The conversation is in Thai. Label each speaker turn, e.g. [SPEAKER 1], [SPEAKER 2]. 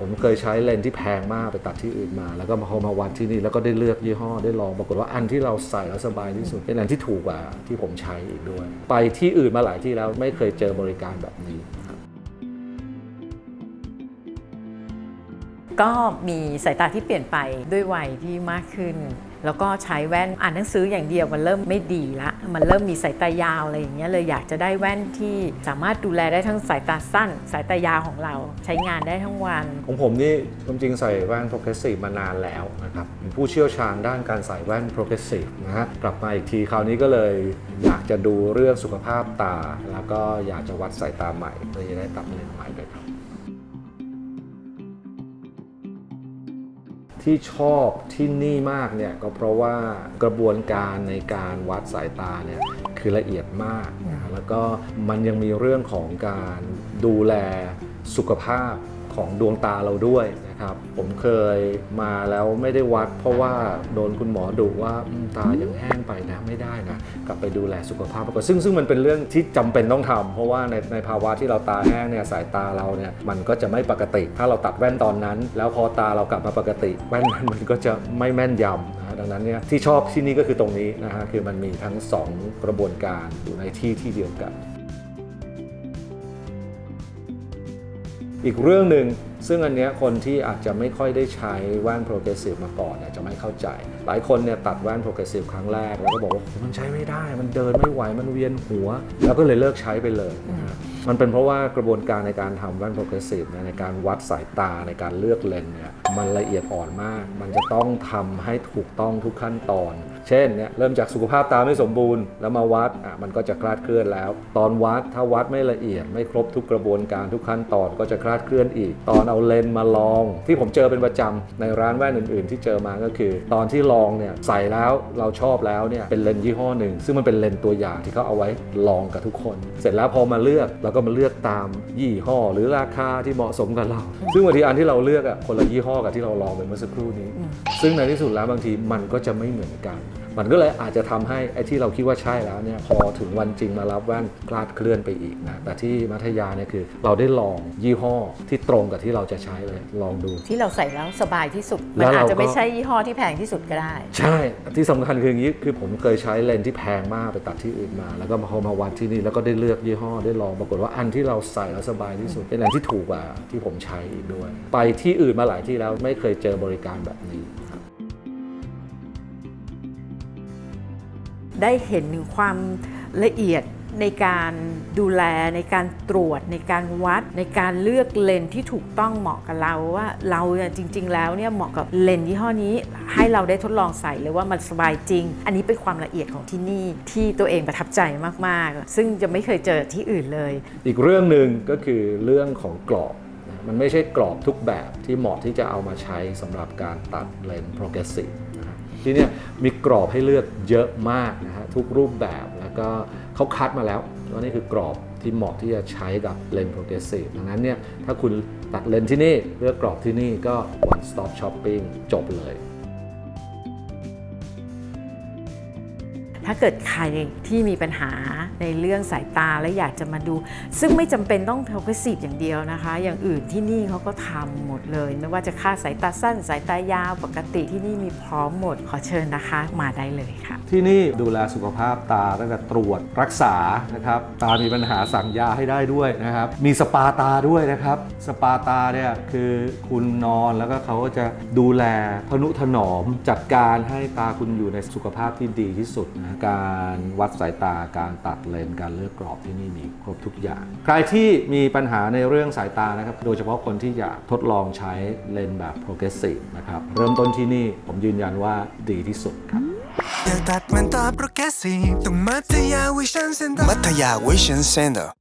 [SPEAKER 1] ผมเคยใช้เลนส์ที่แพงมากไปตัดที่อื่นมา แล้วก็มาพอมาวัดที่นี่แล้วก็ได้เลือกยี่ห้อได้ลองปรากฏว่าอันที่เราใส่แล้วสบายที่สุดเป็นอันที่ถูกกว่าที่ผมใช้อีกด้วย ไปที่อื่นมาหลายที่แล้วไม่เคยเจอบริการแบบนี้
[SPEAKER 2] ก็มีสายตาที่เปลี่ยนไปด้วยวัยที่มากขึ้น แล้วก็ใช้แว่นอ่านหนังสืออย่างเดียวมันเริ่มไม่ดีละ มันเริ่มมีสายตายาวอะไรอย่างเงี้ยเลยอยากจะได้แว่นที่สามารถดูแลได้ทั้งสายตาสั้น สายตายาวของเราใช้งานได้ทั้งวัน
[SPEAKER 1] ของผมนี่ความจริงใส่แว่น progressive มานานแล้วนะครับเป็นผู้เชี่ยวชาญด้านการใส่แว่น progressive นะฮะกลับมาอีกทีคราวนี้ก็เลยอยากจะดูเรื่องสุขภาพตา แล้วก็อยากจะวัดสายตาใหม่เพื่อจะได้ตัดเลนส์ใหม่ไปครับ ที่ชอบที่นี่มากเนี่ยก็เพราะว่ากระบวนการในการวัดสายตาเนี่ยคือละเอียดมากนะแล้วก็มันยังมีเรื่องของการดูแลสุขภาพของดวงตาเราด้วยนะครับผมเคยมาแล้วไม่ได้วัด เพราะว่าโดนคุณหมอดุว่าตายังแห้งไปนะไม่ได้นะ กลับไปดูแลสุขภาพก่อนซึ่งซึ่งมันเป็นเรื่องที่จำเป็นต้องทำเพราะว่าในในภาวะที่เราตาแห้งเนี่ยสายตาเราเนี่ยมันก็จะไม่ปกติ ถ้าเราตัดแว่นตอนนั้น แล้วพอตาเรากลับมาปกติ แว่นนั้นมันก็จะไม่แม่นยำนะฮะดังนั้นเนี่ยที่ชอบที่นี่ก็คือตรงนี้นะฮะคือมันมีทั้งสองกระบวนการอยู่ในที่ที่เดียวกัน อีกเรื่องหนึ่ง ซึ่งอันเนี้ยคนที่อาจจะไม่ค่อยได้ใช้แว่น progressive มาก่อนเนี่ยจะไม่เข้าใจ หลายคนเนี่ยตัดแว่น progressive ครั้งแรก แล้วก็บอกว่ามันใช้ไม่ได้ มันเดินไม่ไหว มันเวียนหัว แล้วก็เลยเลิกใช้ไปเลยนะฮะมันเป็นเพราะว่ากระบวนการในการทำแว่น progressive เนี่ยในการวัดสายตาในการเลือกเลนเนี่ยมันละเอียดอ่อนมาก มันจะต้องทำให้ถูกต้องทุกขั้นตอน เช่นเนี่ยเริ่มจากสุขภาพตาไม่สมบูรณ์ แล้วมาวัดอะมันก็จะคลาดเคลื่อนแล้ว ตอนวัดถ้าวัดไม่ละเอียด ไม่ครบทุกกระบวนการทุกขั้นตอนก็จะคลาดเคลื่อนอีก ตอนเอาเลนส์มาลอง ที่ผมเจอเป็นประจำในร้านแว่นอื่น ๆ ที่เจอมาก็คือ ตอนที่ลองเนี่ยใส่แล้วเราชอบแล้วเนี่ยเป็นเลนส์ยี่ห้อหนึ่ง ซึ่งมันเป็นเลนส์ตัวอย่างที่เขาเอาไว้ลองกับทุกคน เสร็จแล้วพอมาเลือกเราก็มาเลือกตามยี่ห้อ หรือราคาที่เหมาะสมกับเรา ซึ่งบางทีอันที่เราเลือกอะคนละยี่ห้อกับที่เราลองไปเมื่อสักครู่นี้ ซึ่งในที่สุดแล้วบางทีมันก็จะไม่เหมือนกัน มันก็เลยอาจจะทำให้ไอ้ที่เราคิดว่าใช่แล้วเนี่ยพอถึงวันจริงมารับแว่นคลาดเคลื่อนไปอีกนะแต่ที่มัธยาเนี่ยคือเราได้ลองยี่ห้อที่ตรงกับที่เราจะใช้เลยลองดู
[SPEAKER 2] ที่เราใส่แล้วสบายที่สุด
[SPEAKER 1] แล้
[SPEAKER 2] มัน
[SPEAKER 1] วเรา
[SPEAKER 2] อาจจะไม่
[SPEAKER 1] ก็
[SPEAKER 2] ใช่ยี่ห้อที่แพงที่สุดก็ได้
[SPEAKER 1] ใช่ที่สำคัญคืออย่างนี้คือผมเคยใช้เลนส์ที่แพงมากไปตัดที่อื่นมา แล้วก็มาพอมาวัดที่นี่แล้วก็ได้เลือกยี่ห้อได้ลองปรากฏว่าอันที่เราใส่แล้วสบายที่สุดเป็นอันที่ถูกกว่าที่ผมใช้อีกด้วย ไปที่อื่นมาหลายที่แล้วไม่เคยเจอบริการแบบนี้
[SPEAKER 2] ได้เห็นถึงความละเอียดในการดูแลในการตรวจ ในการวัด ในการเลือกเลนที่ถูกต้องเหมาะกับเราว่าเราจริง ๆ แล้วเนี่ยเหมาะกับเลนยี่ห้อนี้ ให้เราได้ทดลองใส่เลยว่ามันสบายจริง อันนี้เป็นความละเอียดของที่นี่ที่ตัวเองประทับใจมากๆ ซึ่งจะไม่เคยเจอที่อื่นเลย
[SPEAKER 1] อีกเรื่องหนึ่งก็คือเรื่องของกรอบมันไม่ใช่กรอบทุกแบบที่เหมาะที่จะเอามาใช้สำหรับการตัดเลนส์ progressive ที่นี่มีกรอบให้เลือกเยอะมากนะฮะทุกรูปแบบแล้วก็เขาคัดมาแล้วว่านี่คือกรอบที่เหมาะที่จะใช้กับเลนส์ progressive ดังนั้นเนี่ยถ้าคุณตัดเลนส์ที่นี่เลือกกรอบที่นี่ก็ one stop shopping จบเลย
[SPEAKER 2] ถ้าเกิดใครที่มีปัญหาในเรื่องสายตาและอยากจะมาดู ซึ่งไม่จำเป็นต้อง progressive อย่างเดียวนะคะ อย่างอื่นที่นี่เขาก็ทำหมดเลย ไม่ว่าจะค่าสายตาสั้น สายตายาวปกติที่นี่มีพร้อมหมดขอเชิญนะคะ มาได้เลยค่ะ
[SPEAKER 1] ที่นี่ดูแลสุขภาพตาตั้งแต่ตรวจรักษานะครับตามีปัญหาสั่งยาให้ได้ด้วยนะครับ มีสปาตาด้วยนะครับ สปาตาเนี่ยคือคุณนอนแล้วก็เขาก็จะดูแลทนุถนอมจัดการให้ตาคุณอยู่ในสุขภาพที่ดีที่สุดนะการวัดสายตาการตัดเลนส์การเลือกกรอบที่นี่มีครบทุกอย่าง ใครที่มีปัญหาในเรื่องสายตานะครับ โดยเฉพาะคนที่อยากทดลองใช้เลนส์แบบ progressive นะครับ เริ่มต้นที่นี่ผมยืนยันว่าดีที่สุดครับ
[SPEAKER 3] อยากตัดแว่นตาโปรแกรสซีฟต้องมัธยาวิชันเซ็นเตอร์มัธยาวิชันเซ็นเตอร์